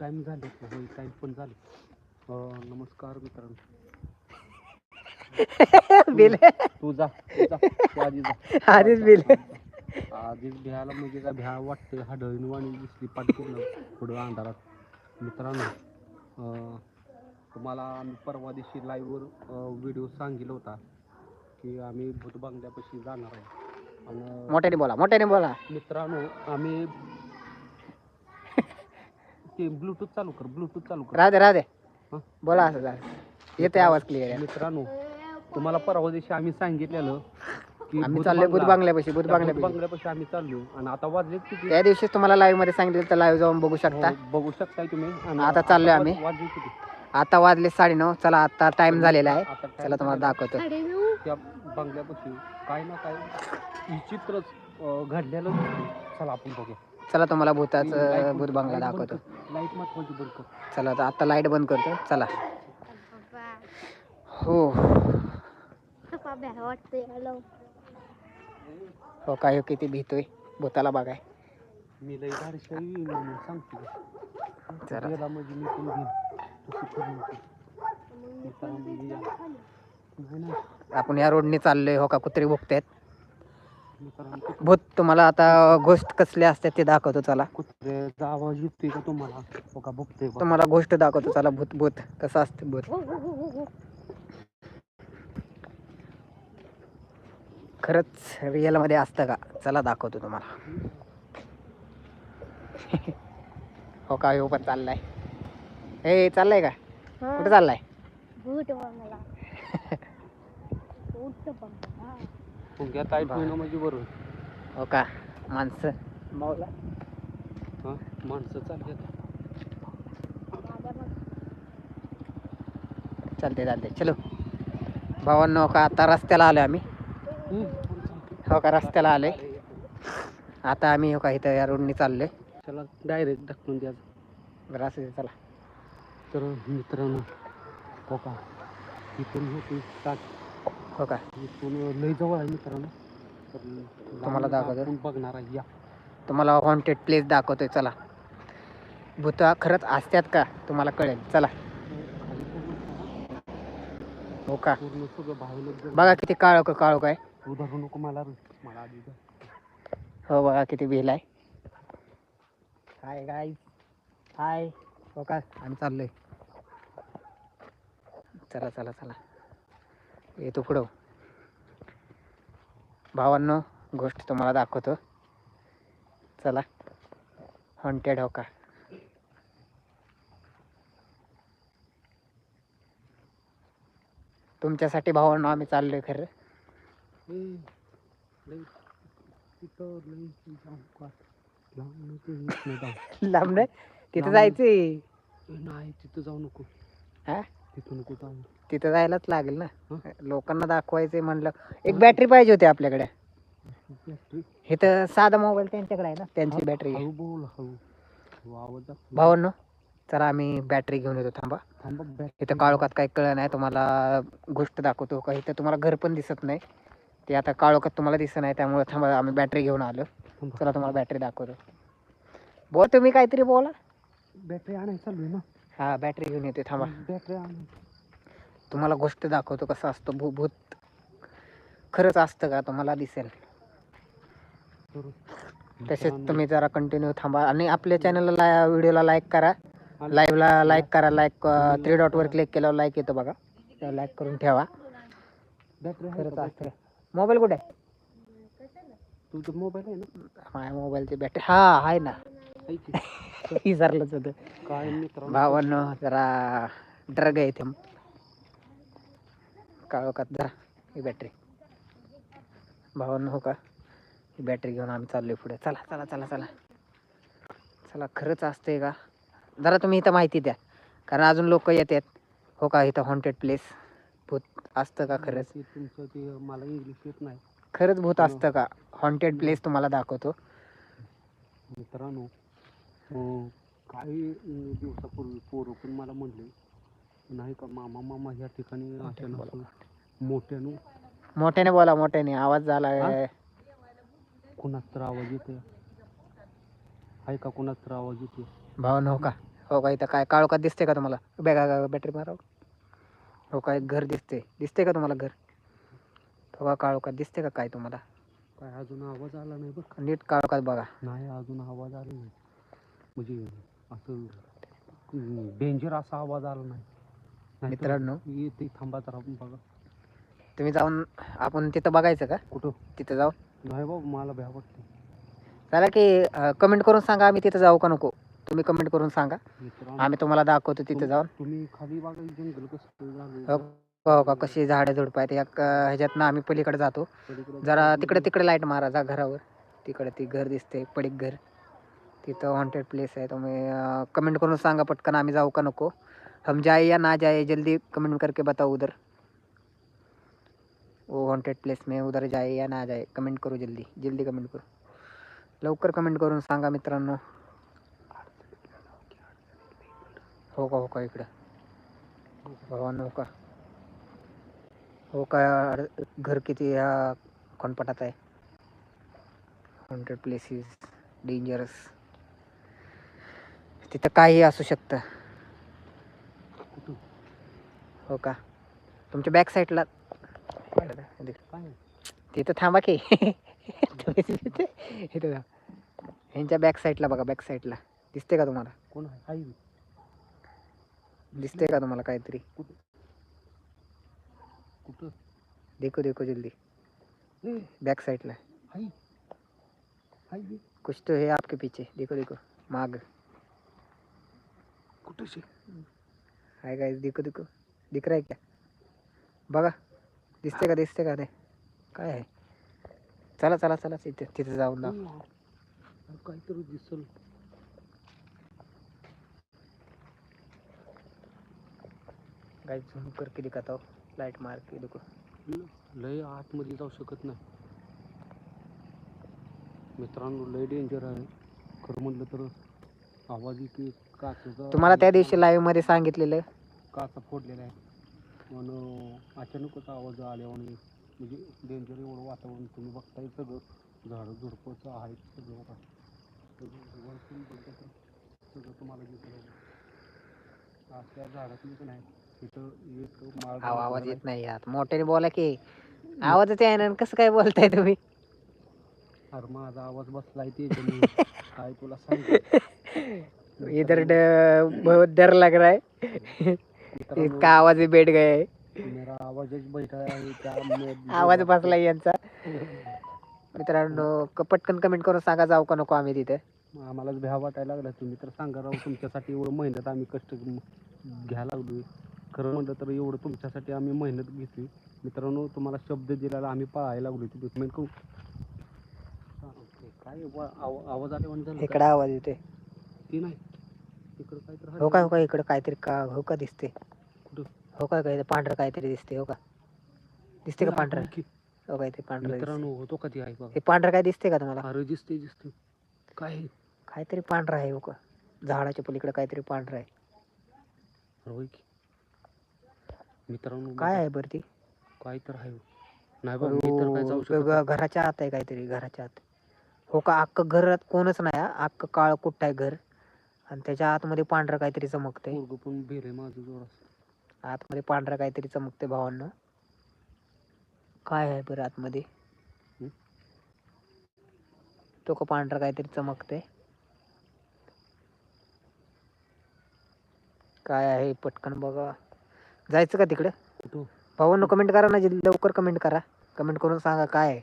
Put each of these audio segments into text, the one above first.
Time झाले होय time पण झाले. नमस्कार मित्रांनो. बिल. तू जा आधीच बिल. आधीच भ्यायला म्हणजे काय भ्या वाटतं हाडळीन वाणी दिसली पाठवून पुढं अंधारात. मित्रांनो तुम्हाला आम्ही परवा दिवशी लाईव्हवर व्हिडिओ सांगितला होता की आम्ही भूत बंगल्यापाशी जाणार आहे. आणि मोठ्याने बोला मोठ्याने बोला. मित्रांनो आम्ही ते ब्लूटूथ चालू कर ब्लूटूथ चालू कर. राहू दे राहू दे हं? बोला असं झालं. येते आवाज क्लिअर मित्रांनो तुम्हाला परवा दिवशी आम्ही सांगितलेलं की आम्ही चाललोय बुध बंगला- बांगल्यापाशी बुध त्या बांगल्यापाशी. आम्ही चाललो आणि आता वाजले किती? त्या दिवशीच तुम्हाला लाईव्हमध्ये सांगितलं तर लाईव्ह जाऊन बघू शकता. हो, बघू शकताय तुम्ही. आणि आता चाललोय वाज- आम्ही. वाजले किती? आता वाजले साडेनऊ. चला आता टाइम झालेला आहे. आता चला तुम्हाला दाखवतो आहे. त्या बंगल्यापाशी काय ना काय विचित्रच अं, घडलेलं दिसतंय. चला आपण बघू चला तुम्हाला भूताचं भूत बांगला दाखवतो. चला आता आता लाइट बंद करतो. चला. हो. हो काय हो, किती भीतोय भूताला बघाय. मी लई धाडशाई म्हणून सांगतो जरा. गेला म्हणजे मी पण घेईन आपण या रोडने चाललोय हो का कुत्री भुकतायत कुत्रे- भूत तुम्हाला आता गोष्ट कसले असतात ते दाखवतो चला. कुत्र्याचा आवाज येतोय का तुम्हाला? हो का बघतोय बघ. तुम्हाला गोष्ट दाखवतो चला भूत भूत कसं असतं भूत. खरंच रिअलमध्ये असतं का? चला दाखवतो तुम्हाला. हो का? हो पण चाललाय. हे चाललाय का? कुठे चाललाय? भूत बंगला. पुंग्यात आहे ठेवणं म्हणजे हो का? माणसं. हा? माणसं चालते चालते चलो. भावांनो हो का आता रस्त्याला आलोय आम्ही. हो का रस्त्याला आलोय. आता आम्ही हो का इथं या रोडने चाललोय. त्याला डायरेक्ट ढकलून द्या. बरं असू दे, चला. तर मित्रांनो हो का इथून होती हो का? इथून लई जवळ आहे मित्रांनो. तर तुम्हाला दाखवतो. आपण बघणार आहे या. तुम्हाला हॉन्टेड प्लेस दाखवतोय चला. भूता खरंच असतात का? तुम्हाला कळेल. चला. खाली पूर्ण हो का? पूर्ण सगळं भावलं बघा किती काळो काळो काय तू धरू नको मला रे. मला आधी धर. हो बघा किती बिल आहे. हाय गाय हाय हो का? आम्ही चाललोय. चला चला चला. येतो पुढं. भावांनो गोष्ट तुम्हाला दाखवतो. चला हॉन्टेड हो का तुमच्यासाठी भावांनो आम्ही चाललोय खरं. लांब नाही तिथं. जायचंय. नाही तिथं जाऊ नको. हा? तिथं नको जाऊ. तिथं जायलाच लागेल ना. हं? लोकांना दाखवायचंय म्हणलं एक बॅटरी पाहिजे होती आपल्याकडे. बॅटरी इथं साधा मोबाईल त्यांच्याकडे आहे ना त्यांची बॅटरी. भावांनो चला आम्ही बॅटरी घेऊन येतो थांबा. इथं काळोखात काही कळलं नाही तुम्हाला गोष्ट दाखवतो का? इथं तुम्हाला घर पण दिसत नाही. ते आता काळोखात तुम्हाला दिसत नाही त्यामुळे थांबा आम्ही बॅटरी घेऊन आलो. चला तुम्हाला बॅटरी दाखवतो. बोल तुम्ही काहीतरी बोला. बॅटरी आणायला चालू आहे ना. हा बॅटरी घेऊन येते थांबा. बॅटरी आण तुम्हाला गोष्ट दाखवतो कसं असतं. भू भूत. खरंच असतं का तुम्हाला दिसेल. तसेच तुम्ही जरा कंटिन्यू थांबा आणि आपल्या चॅनलला व्हिडिओला लाईक करा. लाईव्हला लाईक करा. लाईक थ्री डॉटवर क्लिक केल्यावर लाईक येतो बघा. लाईक करून ठेवा. खरंच असतं. मोबाईल कुठे? आहे तुझा मोबाईल आहे ना? माझ्या मोबाईलची बॅटरी हा आहे ना? विसरलंच होतं. काय भावांनो जरा ड्रग आहे इथे काळोखात जरा ही बॅटरी भावांनो हो का? ही बॅटरी घेऊन आम्ही चाललोय पुढे. चला चला चला चला. चला खरंच असते का? जरा तुम्ही इथं माहिती द्या. कारण अजून लोक येतात. हो का इथं हॉन्टेड प्लेस भूत असतं का खरंच? तुमचं ते मला इंग्लिश येत नाही. खरंच भूत असतं का? हॉन्टेड प्लेस तुम्हाला दाखवतो. मित्रांनो अं, काही अं, दिवसापूर्वी पोरं पण मला म्हणले नाही का? मामा मामा ह्या ठिकाणी अचानक असं. मोठ्यानं. मोठ्याने. बोला मोठ्याने. आवाज झाला हा? कुणाच तर आवाज येतोय. आहे का कुणाच तर आवाज येतोय? भावन हो का? हो का? इथं काय काळोखात दिसते का तुम्हाला? बॅगा बॅटरी मारावं हो काय घर दिसते दिसते का तुम्हाला घर? हो का काळोखात दिसते का काय तुम्हाला? काय अजून आवाज आला नाही बघ नीट काळोखात बघा. नाही अजून आवाज आला नाही. म्हणजे असं डेंजर असा आवाज आला नाही. मित्रांनो. थांबा जरा बघा. तुम्ही जाऊन आपण तिथं बघायचं का? कुठं? तिथं जाऊन. नाही बाबा मला भ्या वाटते. चला की कमेंट करून सांगा आम्ही तिथं जाऊ का नको. तुम्ही कमेंट करून सांगा. मित्रांनो आम्ही तुम्हाला दाखवतो तिथं जाऊन. तुम्ही खाली बघा जंगल कसं झालं हो हो का कशी झाडं झुडपं आहेत. या क- ह्याच्यातनं आम्ही पलीकडे जातो. जरा तिकडे तिकडे लाइट मारा जा घरावर. तिकडे ती घर दिसते पडीक घर. तिथं हॉन्टेड प्लेस आहे. तुम्ही कमेंट करून सांगा पटकन आम्ही जाऊ का नको. हम जाए या ना जाए जल्दी कमेंट करके बताओ उधर। वो हॉन्टेड प्लेस में उधर जाए या ना जाए कमेंट करू जल्दी जल्दी कमेंट करू। लवकर कमेंट करून सांगा मित्रांनो। हो का हो का इकडं। भगवान हो का हो का घर किती ह्या कोणपटात आहे? हॉन्टेड प्लेसेस डेंजरस तिथं काही असू शकतं. हो का? तुमच्या बॅक साईडला काय तिथं थांबा की. इथं जा. ह्यांच्या बॅक साईडला बघा बॅक साईडला दिसते का तुम्हाला? कोण आहे? दिसते का तुम्हाला काहीतरी? कुठं? देखो देखो जल्दी. बैक साइडला. आई. आई कुछ तो है आपके पीछे. देखो देखो. माग. कुठं हाय गाइस देखो देखो. दिख रहा है क्या? बघा. दिसते का दिसते का ते काय आहे? चला चला चला. तिथे तिथे जाऊन अरे काहीतरी दिसल. गाइस झूम करके दिखाता हूँ लाइट मार के देखो लय आतमध्ये जाऊ शकत नाही. मित्रांनो लय डेंजर आहे. खरं म्हणलं तर आवाज की काचा तुम्हाला त्या दिवशी लाईव्हमध्ये सांगितलेलं. काचा फोडलेला आहे. म्हणून अचानकच आवाज आले आणि म्हणजे डेंजर एवढं वातावरण तुम्ही बघताय सगळं. झाडं झुडपचं आहे सगळं बघा. सगळं वरतून बघता सगळं तुम्हाला दिसलं त्या झाडातली पण आहे. तिथं एक माळ आव- आवाज येत नाही यात मोठ्याने बोला की. आवाजच आहे ना कसं काय बोलताय तुम्ही. अरे माझा आवाज बसलाय त्याच्यामुळे. काय तुला सांग? इधर डर लग रहा है. इसका आवाज है. मेरा आवाजच बैठा आहे त्यामुळे आवाज बसला यांचा. मित्रांनो क- पटकन कमेंट करून सांगा जाऊ का नको आम्ही तिथे? आम्हालाच भ्या वाटायला लागला तुम्ही तर सांगा राव तुमच्यासाठी एवढं मेहनत आम्ही कष्ट घ- घ्यायला लागलोय. खरं म्हणलं तर एवढं तुमच्यासाठी आम्ही मेहनत घेतली. मित्रांनो तुम्हाला शब्द दिलेला आम्ही पाळायला लागलोय. तुम्ही कमेंट करू. हा, काय वा- आव- आवाज आले म्हणजे झालं इकडे आवाज येते? ती नाही. तिकडं काय तर हो का हो का इकडे काहीतरी का हो का दिसते कुठं? हो का काय पांढरं काहीतरी दिसते हो का? दिसते का पांढरं? हो काय ते पांढरं दिसते. मित्रांनो होतो का ती आहे बघा हे पांढरं काय दिसते का तुम्हाला? अरे दिसते दिसते काय? आहे? काहीतरी पांढरं आहे हो का? झाडाच्या पलीकडे काहीतरी पांढरं आहे. अरे होय की? मित्रांनो काय आहे बरं ती? काय तर आहे. नाही मी तर काय जाऊ शकत ग- घराच्या आत आहे काहीतरी घराच्या आत. हो का अख्खं घरात कोणच नाही हा. अख्खं काळ कुट्ट आहे घर? आणि त्याच्या आतमध्ये पांढरं काहीतरी चमकतंय. पोरगं पण बेर आहे माझं जोरात. आतमध्ये पांढरं काहीतरी चमकते भावांना. काय आहे बरं आतमध्ये? हं? तो का पांढरं काहीतरी चमकते काय आहे? पटकन बघा. जायचं का तिकडे? कुठं? भावांनो कमेंट करा ना जल्दी लवकर कमेंट करा. कमेंट करून सांगा काय आहे.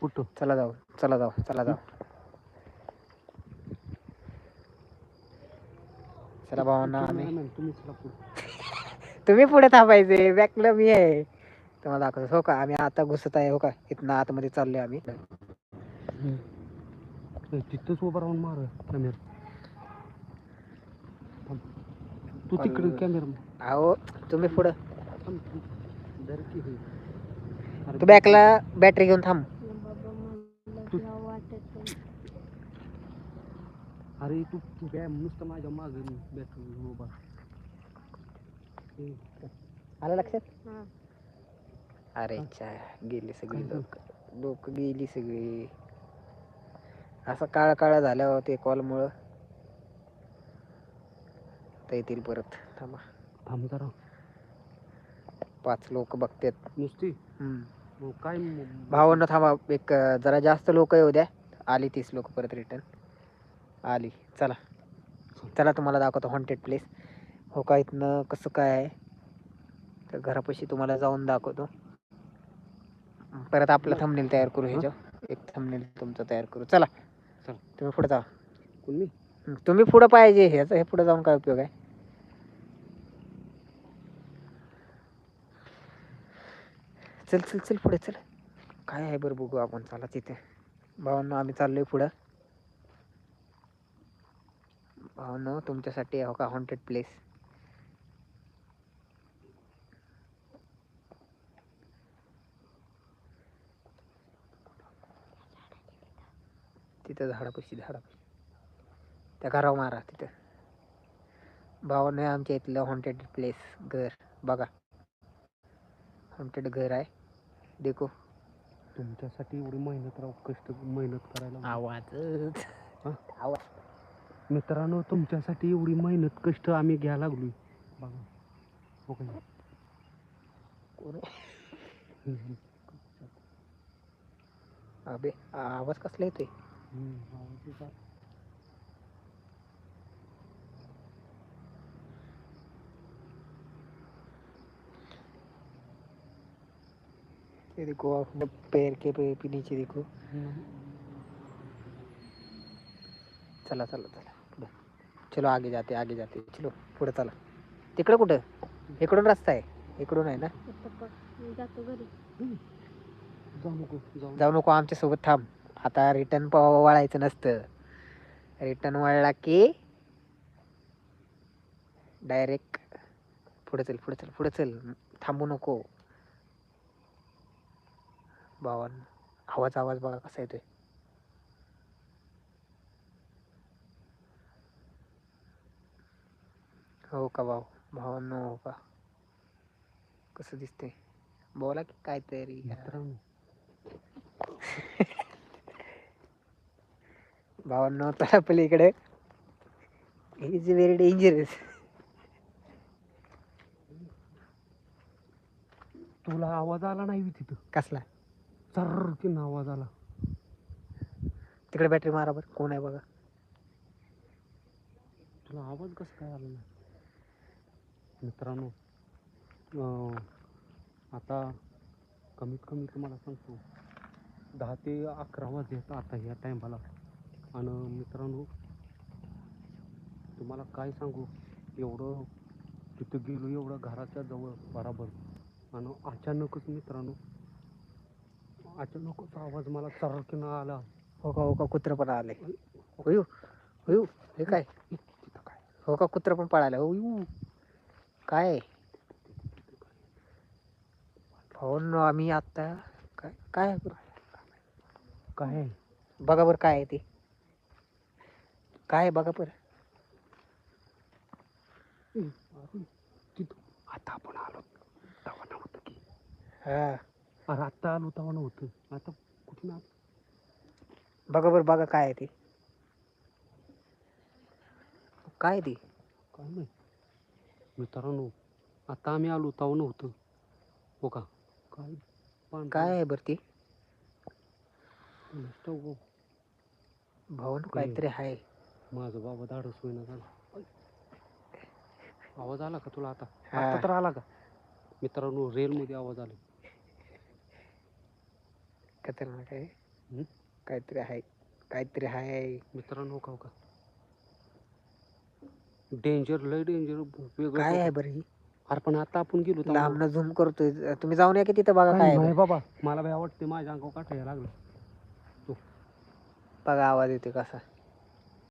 कुठं? चला जाऊ चला जाऊ चला जाऊ. चला भावांना आम्ही तुम्ही पुढं. थांबायचे बॅकला मी आहे. तुम्हाला दाखवतो हो का? आम्ही आता घुसत आहे हो का? इथनं आतमध्ये चाललोय आम्ही. तिथंच उभं राहून मार कॅमेरा तू तिकडे कॅमेरा अहो तुम्ही पुढं. तू बॅकला बॅटरी घेऊन थांब बाबा मला भ्या वाटत नाही. अरे तू तू काय नुसतं माझ्या मागे बॅटरी उभा आलं लक्षात? हा. अरे चा गेली सगळी झालं? लोक. लोक गेली सगळी. असं काळा काळा झाल्यावर ते कॉलमुळं आता येतील परत. थांबा. थांब जरा. पाच लोक बघतात नुसती? काय भावांनो थांबा एक जरा जास्त लोक येऊ द्या. आली तीस लोक परत रिटर्न आली. चला. चला तुम्हाला दाखवतो हॉन्टेड प्लेस हो का इथनं कसं काय आहे? तर घरापाशी तुम्हाला जाऊन दाखवतो. परत आपला थंबनेल तयार करू ह्याच्यावर. एक थंबनेल तुमचं तयार करू. चला. तुम्ही पुढे जा कोण तुम्ही पुढं पाहिजे. ह्याचा हे पुढे जाऊन काय उपयोग आहे? चल चल चल पुढे चल. काय आहे बरं बघू आपण. चला तिथे. भावांनो आम्ही चाललोय पुढं. भावांनो तुमच्यासाठी हो का हॉन्टेड प्लेस तिथं झाडापाशी झाडापाशी. त्या घरावर मारा तिथं. भावानं आमच्या इथलं हॉन्टेड प्लेस घर बघा. हॉन्टेड घर आहे. देखो. तुमच्यासाठी एवढी मेहनत राव कष्ट मेहनत करायला. आवाज हा? आवाज. मित्रांनो तुमच्यासाठी एवढी मेहनत कष्ट आम्ही घ्यायला लागलो बघा. हो अबे आवाज कसला येतोय? ये देखो अपने पैर के पे पिनीचे नीचे देखो. चला चला चला. चलो आगे जाते आगे जाते. चलो पुढे चला. तिकडं कुठं? इकडून रस्ता आहे. इकडून आहे ना? आता बघ, मी जातो घरी जाऊ नको. जाऊ जाऊ नको आमच्यासोबत थांब. आता रिटर्न वळायचं नसतं. रिटर्न वळला की डायरेक्ट पुढे चल पुढे चल पुढे चल. थांबू नको. भावान आवाज आवाज बघा कसा येतोय. हो का भाऊ? भावांनो हो का? कसं दिसते बोला की काहीतरी. मित्रांनो. भावांनो तर पलीकडे इज व्हेरी डेंजरस तुला आवाज आला नाही तिथं? कसला? चर्रकीन आवाज आला. तिकडे बॅटरी मारा बरं. कोण आहे बघा? तुला आवाज कसं काय आला नाही? मित्रांनो आता कमीत कमी तुम्हाला सांगतो दहा ते अकरा वाजले आता ह्या टायमाला आणि मित्रांनो तुम्हाला काय सांगू एवढं तिथं गेलो एवढं घराच्या जवळ बराबर. आणि अचानकच मित्रांनो अचानकच आवाज मला चरकीनं आला. हो का हो का कुत्र पण आले. होयू होयू हे काय? तिथं काय हो का कुत्र पण पळालं. होयू काय? भावांनो आम्ही आता काय काय? काय? बघा बरं काय आहे ते. काय बघा बरं. आता आपण आलो. तेव्हा नव्हतं की. हा. अरे आत्ता आलो तेव्हा नव्हतं आता कुठून आलो? बघा बरं बघा काय आहे ते. काय ते? काय नाही. मित्रांनो आता आम्ही आलो तेव्हा नव्हतं हो का काय काय आहे बरं ते? नुसतं हो. भावांनो काहीतरी आहे. माझं बाबा धाडस होईना झालं. आवाज आला का तुला आता? हा. आता तर आला का? मित्रांनो रेलमध्ये आवाज आला. खतरनाक आहे. हम्म? काहीतरी आहे. काहीतरी आहे. मित्रांनो का हो का? डेंजर लय डेंजर वेगळं काय आहे. बरं ही? अरे पण आता आपण गेलो लांबनं झूम करतोय. तुम्ही जाऊन या की तिथं बघा काय आहे नाही. बाबा. मला भ्या वाटते माझ्या अंगावर काठायला लागलं. बघा आवाज येतोय कसा.